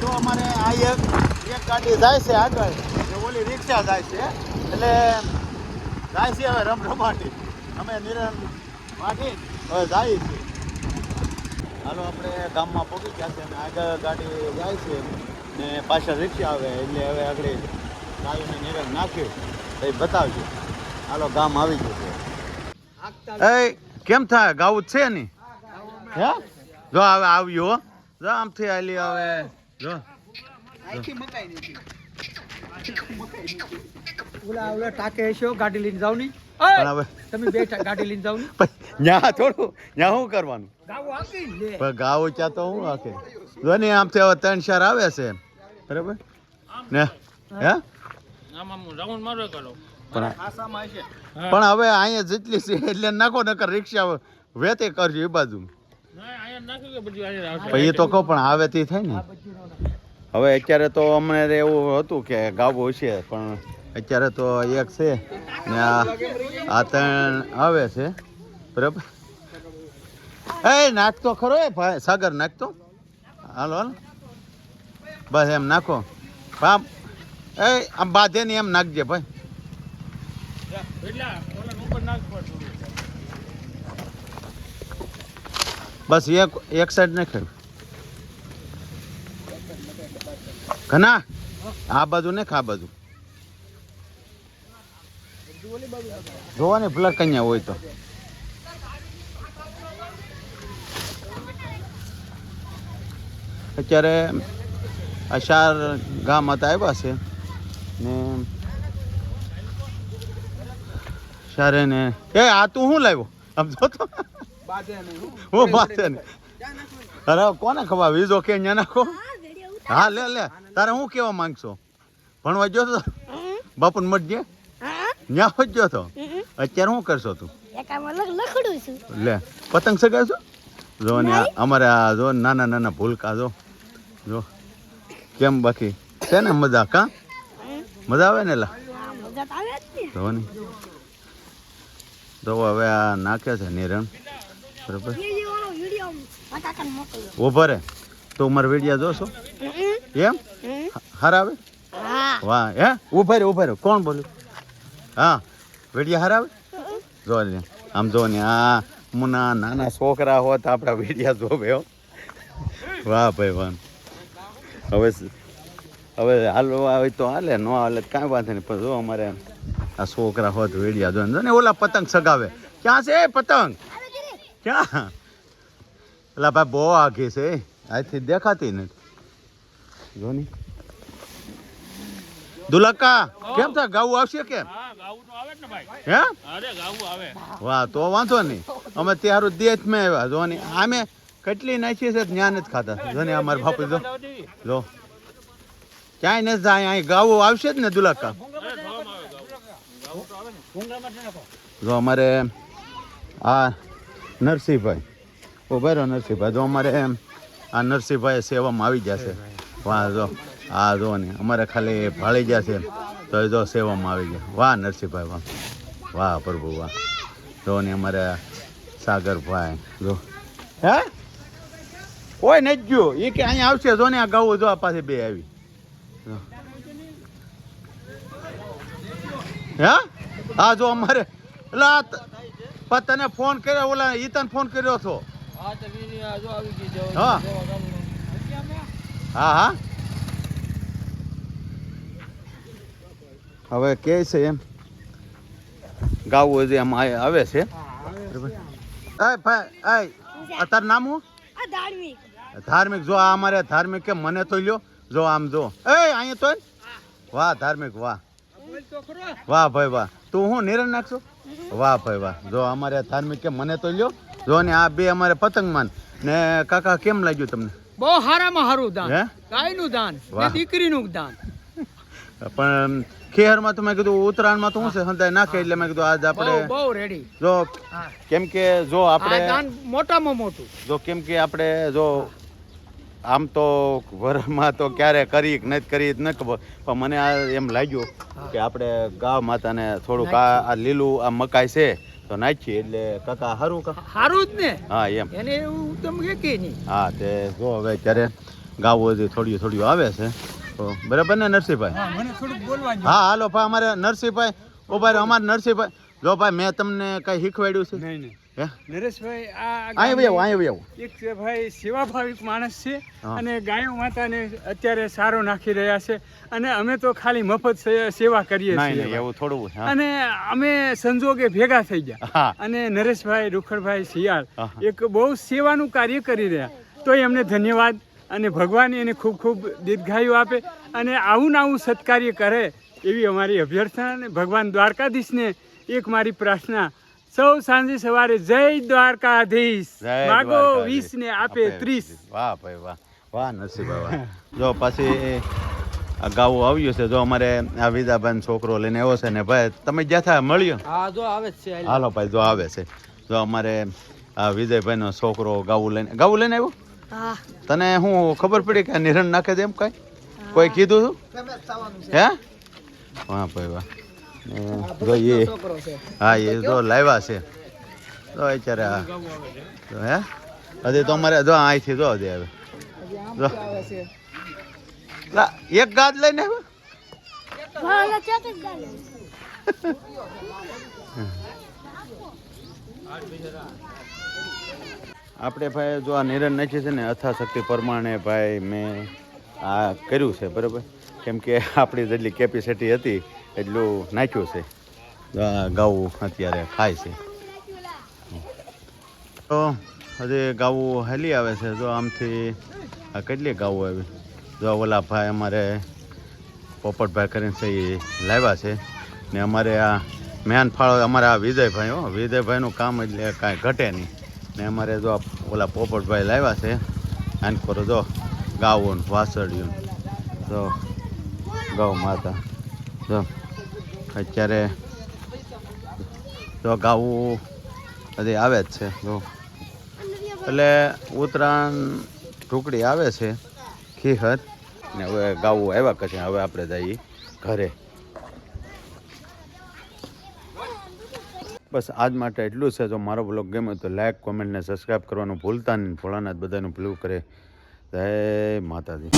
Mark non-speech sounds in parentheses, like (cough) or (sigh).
જો અમારે આ એક એક ગાડી જાય છે આગળ ઓલી રિક્ષા જાય છે એટલે જાય છે હવે રમરમાટી. અમે નિરણ માટી હવે જાય છે. હાલો આપણે ગામમાં પહોંચી ગયા છે અને આગળ ગાડી જાય છે ને પાછળ રિક્ષા આવે એટલે હવે આગળ ગાયોને નિરણ નાખ્યું એ બતાવજો. હાલો ગામ આવી ગયું છે. એ કેમ થાય? ગાવું છે ની? હે જો હવે આવ્યો જો આમથી આલી હવે જો. આખી મકાઈ નથી ઓલા ઓલા ટાકે હશો ગાડી લઈને જાવની પણ હવે તમે બે ગાડી લઈને જાવની (laughs) ન્યા થોડું ન્યા શું કરવાનું? ગાવું આપી લે પણ ગાવું ચા તો હું આખે? જો ને આમથી હવે ત્રણ ચાર આવે છે. બરાબર? ને હે. આમ આમ રાઉન્ડ મારો કરો. પણ આસામાં હશે. પણ હવે અહીંયા જેટલી છે એટલે નાખો નકર રિક્ષા વેતે કરજો એ બાજુ. એ તો કહો પણ આવે તે થાય ને. હવે અત્યારે તો અમને એવું હતું કે ગાવું છે પણ અત્યારે તો એક છે ને આ ત્રણ આવે છે. બરાબર? એ, નાખતો ખરો એ ભાઈ, સાગર નાખતો. હાલો હાલો. બસ એમ નાખો. આમ, એ, આમ બાધે ને એમ નાખજે ભાઈ. બસ એક એક સાઈડ નાખ્યું ઘના આ બાજુ ને ખા બાજુ. જોવાની ભલા કન્યા હોય તો. અત્યારે અશાર ગામ હતા આવ્યા છે ને શારે ને એ આ તું શું લાવ્યો? આમ જોતો તો હું બાજે ને. અરે કોને ખબર? વીજો કે અહીંયા નાખો? હા લે લે. તારે હું કેવા માંગશો? ભણવા ગયો તો? બાપુ મત જે ન્યા ગયો તો? અત્યારે શું કરશો તું? લખડું છું. લે પતંગ સગાવશો જો ને અમારે આ જો નાના નાના ભૂલકા જો. જો. કેમ બાકી? છે ને મજા કા મજા આવે ને લા? જ ને. હવે આ નાખે છે નિરણ. બરાબર? ઊભો રે. તો મારો વીડિયો જોશો? એમ? હરાવે? વાહ હે? ઊભા રે ઊભા રે કોણ બોલ્યું હા. વીડિયો હરાવે? જો ને આમ જો ને આ મુના નાના છોકરા હોત આપણા વિડીયા જોવે હો. વાહ ભાઈ વાહ. હવે હવે હાલવા હોય તો હાલે ન હાલે કાંઈ વાંધો નહીં. પણ જો અમારે આ છોકરા હોત વેડિયા જો ને ઓલા પતંગ સગાવે. ક્યાં છે પતંગ? ક્યાં? એલા ભાઈ બહુ આઘી છે અહીંથી દેખાતી નથી. જોની. દુલક્કા કેમ થાય ગાવું આવશે કેમ? હા ગાવું તો આવે જ ને ભાઈ. હે? અરે ગાવું વાહ તો વાંધો નહીં. અમે ત્યારું દેશ મેં આવ્યા. જોની ને આમે કેટલી નાખી છે જ્ઞાન જ ખાતા. જોની અમારે બાપુ જો. જો. ક્યાંય નથી જાય અહીં ગાવું આવશે જ ને દુલક્કા. જો અમારે આ નરસિંહભાઈ. ઓ રહ્યો નરસિંહભાઈ. જો અમારે એમ આ નરસિંહભાઈ સેવામાં આવી જશે. વાહ, જો હા જો ને, અમારે ખાલી ભાળી જશે. તો એ જો સેવામાં આવી ગયા. વાહ, નરસિંહભાઈ, વાહ. વાહ, પ્રભુ, વાહ. જો ને અમારે સાગરભાઈ, જો. હે? કોઈ નથી ગયો. એ કે અહીંયા આવશે, જો ને આ ગાવું જો આ પાસે બે આવી. હે? હા જો અમારે, એટલે આ તને ફોન કર્યો, ઓલા ઈ તને ફોન કર્યો હતો હા તો વીણી જો આવી ગઈ જો હા. હા. હવે કે છે એમ? ગાવું હજી એમ આ- આવે છે. અત્યારે એ ભાઈ એ તારું નામ હું ધાર્મિક. ધાર્મિક જો આ અમારે ધાર્મિક કે મને તો લ્યો. જો આમ જો. એ અહીંયા તો વાહ ધાર્મિક વાહ. બોલ તો ખરો. વાહ ભાઈ વાહ. તું હું નિરણ નાખશો? વાહ ભાઈ વાહ. જો અમારે ધાર્મિક કે મને તો લ્યો. જો ને આ બે અમારે પતંગમાન ને. કાકા કેમ લાગ્યું તમને? બહુ હારામાં હારું દાન. હે? ગાયનું દાન ને. દીકરીનું દાન. પણ ખેહરમાં તો મેં કીધું ઉત્તરાયણમાં તો શું છે? સંતાય નાખે એટલે મેં કીધું આજ આપણે બહુ રેડી જો હા. કેમ કે જો આપણે દાન મોટામાં મોટું. જો કેમ કે આપણે જો આમ તો વરમાં તો ક્યારે કરી કે નથી કરી ન ખબર. પણ મને આ એમ લાગ્યું કે આપણે ગા માતાને થોડુંક આ આ લીલું આ મકાઈ છે તો નાખીએ એટલે કાકા સારું કા સારું જ ને? હા એમ. એને એવું તમે કે કે નહીં. હા તે જો હવે ત્યારે ગાવું હજી થોડી થોડી આવે છે તો બરાબર ને નરસિંહભાઈ? મને થોડુંક બોલવા હા હાલો ભાઈ અમારે નરસિંહભાઈ ઓ ભાઈ અમારે નરસિંહભાઈ. જો ભાઈ મેં તમને કઈ શીખવાડ્યું છે? નહીં નહીં. નરેશભાઈ આ ભાઈ એક ભાઈ સેવાભાવિક માણસ છે અને ગાયો માતાને અત્યારે સારો નાખી રહ્યા છે અને અમે તો ખાલી મફત સેવા કરીએ નહીં નહીં છીએ એવું થોડું અને અમે સંજોગે ભેગા થઈ ગયા અને નરેશભાઈ રૂખડભાઈ શિયાળ એક બહુ સેવાનું કાર્ય કરી રહ્યા. તોય એમને ધન્યવાદ અને ભગવાન એને ખૂબ ખૂબ દીર્ઘાયુ આપે અને આવું ને આવું સત્કાર્ય કરે એવી અમારી અભ્યર્થના અને ભગવાન દ્વારકાધીશને એક મારી પ્રાર્થના સૌ સાંજે સવારે જય દ્વારકાધીશ. માગો વીસ ને આપે ત્રીસ. વાહ ભાઈ વાહ. વાહ નસીબ વાહ. જો પછી આ ગાવું આવ્યું છે જો અમારે આ વિદાભાઈ છોકરો લઈને આવ્યો છે ને ભાઈ તમે જ્યાં મળ્યો? હા જો આવે છે હાલો. ભાઈ જો આવે છે. જો અમારે આ વિજયભાઈનો છોકરો ગાવું લઈને ગાવું લઈને આવ્યો? તને હું ખબર પડી કે નિરણ નાખે છે એમ કઈ? કોઈ કીધું હતું હે? વાહ ભાઈ વાહ. ને જો એ હા એ જો લાવ્યા છે. તો અત્યારે આ તો હે? હજી તો અમારે જો અહીંથી જો હજી આવે. જો. એક ગાદ લઈને (laughs) આપણે ભાઈ જો આ નિરણ નાખી છે ને અથાશક્તિ પ્રમાણે ભાઈ મેં આ કર્યું છે બરાબર? કેમ કે આપણી જેટલી કેપેસિટી હતી એટલું નાખ્યું છે. ગાવું અત્યારે ખાય છે. તો હજી ગાવું હેલી આવે છે. જો આમથી આ કેટલી ગાવું આવી? જો ઓલા ભાઈ અમારે પોપટભાઈ કરીને છે એ લાવ્યા છે. ને અમારે આ મેન ફાળો અમારે આ વિજયભાઈ, હો. વિજયભાઈનું કામ એટલે કાંઈ ઘટે નહીં. ને અમારે જો ઓલા પોપટભાઈ લાવ્યા છે. આન ખોરો જો ગાવું વાસળિયું જો ગૌ માતા. જો, અત્યારે જો ગાવું બધી આવે જ છે, જો. એટલે ઉત્તરાયણ ઢુકડી આવે છે, ખીહર. ને હવે ગાવું આવ્યા કશે હવે આપણે જઈએ ઘરે. બસ આજ માટે એટલું છે, જો મારો બ્લોગ ગમ્યો તો લાઈક કોમેન્ટ ને સબસ્ક્રાઈબ કરવાનું ભૂલતા નહીં. ભોળાનાથ બધાનું ભલું કરે. જય માતાજી.